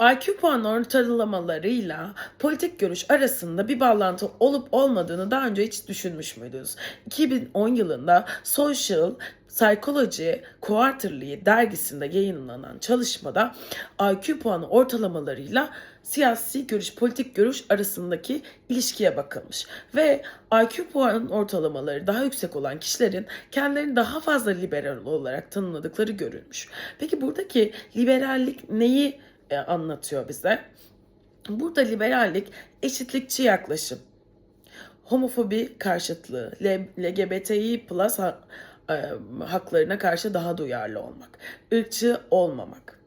IQ puan ortalamalarıyla politik görüş arasında bir bağlantı olup olmadığını daha önce hiç düşünmüş müydünüz? 2010 yılında Social Psychology Quarterly dergisinde yayınlanan çalışmada IQ puanı ortalamalarıyla siyasi görüş, politik görüş arasındaki ilişkiye bakılmış. Ve IQ puan ortalamaları daha yüksek olan kişilerin kendilerini daha fazla liberal olarak tanımladıkları görülmüş. Peki buradaki liberallik neyi e, anlatıyor bize? Burada liberallik eşitlikçi yaklaşım, homofobi karşıtlığı, LGBTİ plus e, haklarına karşı daha duyarlı olmak, ırkçı olmamak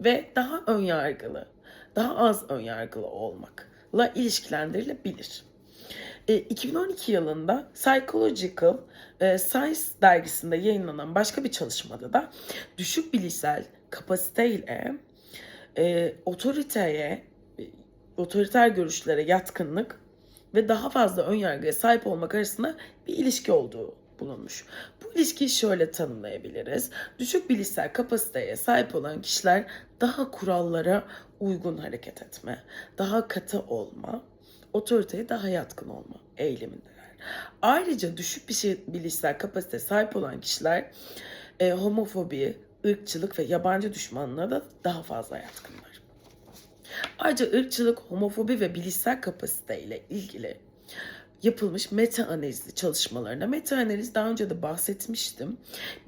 ve daha önyargılı, daha az önyargılı olmakla ilişkilendirilebilir. E, 2012 yılında Psychological e, Science dergisinde yayınlanan başka bir çalışmada da düşük bilişsel kapasiteyle e, otoriteye, e, otoriter görüşlere yatkınlık ve daha fazla önyargıya sahip olmak arasında bir ilişki olduğu bulunmuş. Bu ilişkiyi şöyle tanımlayabiliriz. Düşük bilişsel kapasiteye sahip olan kişiler daha kurallara uygun hareket etme, daha katı olma, otoriteye daha yatkın olma eğilimindeler. Ayrıca düşük bir şey, bilişsel kapasite sahip olan kişiler e, homofobi, ırkçılık ve yabancı düşmanlığına da daha fazla yatkınlar. Ayrıca ırkçılık, homofobi ve bilişsel kapasite ile ilgili yapılmış meta analizli çalışmalarında meta analiz daha önce de bahsetmiştim.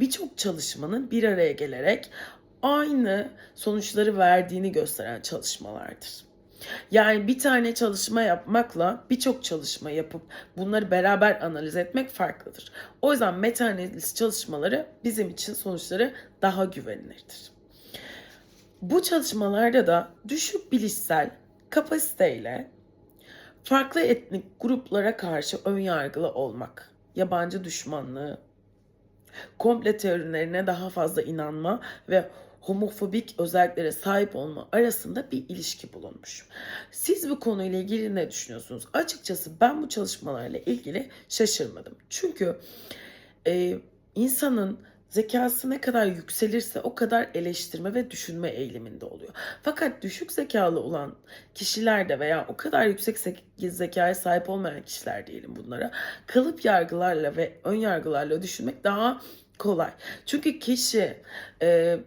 Birçok çalışmanın bir araya gelerek aynı sonuçları verdiğini gösteren çalışmalardır. Yani bir tane çalışma yapmakla birçok çalışma yapıp bunları beraber analiz etmek farklıdır. O yüzden meta analiz çalışmaları bizim için sonuçları daha güvenilirdir. Bu çalışmalarda da düşük bilişsel kapasiteyle farklı etnik gruplara karşı önyargılı olmak, yabancı düşmanlığı, komple teorilerine daha fazla inanma ve homofobik özelliklere sahip olma arasında bir ilişki bulunmuş. Siz bu konuyla ilgili ne düşünüyorsunuz? Açıkçası ben bu çalışmalarla ilgili şaşırmadım. Çünkü e, insanın zekası ne kadar yükselirse o kadar eleştirme ve düşünme eğiliminde oluyor. Fakat düşük zekalı olan kişilerde veya o kadar yüksek ze- zekaya sahip olmayan kişiler diyelim bunlara kalıp yargılarla ve ön yargılarla düşünmek daha kolay. Çünkü kişi e,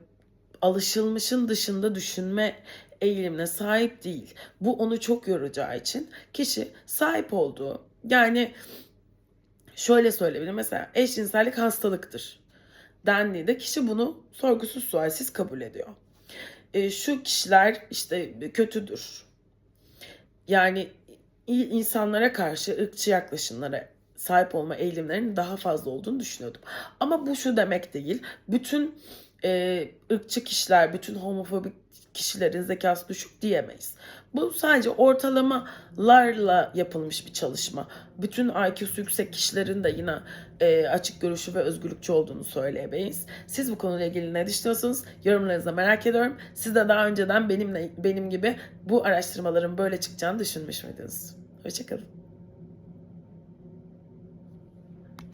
alışılmışın dışında düşünme eğilimine sahip değil. Bu onu çok yoracağı için kişi sahip olduğu yani şöyle söyleyebilirim mesela eşcinsellik hastalıktır dendiğinde kişi bunu sorgusuz sualsiz kabul ediyor. E, şu kişiler işte kötüdür. Yani insanlara karşı ırkçı yaklaşımlara sahip olma eğilimlerinin daha fazla olduğunu düşünüyordum. Ama bu şu demek değil. Bütün e, ırkçı kişiler, bütün homofobik kişilerin zekası düşük diyemeyiz. Bu sadece ortalamalarla yapılmış bir çalışma. Bütün IQ'su yüksek kişilerin de yine e, açık görüşü ve özgürlükçü olduğunu söyleyemeyiz. Siz bu konuyla ilgili ne düşünüyorsunuz? Yorumlarınızı merak ediyorum. Siz de daha önceden benimle benim gibi bu araştırmaların böyle çıkacağını düşünmüş müydünüz? Hoşçakalın.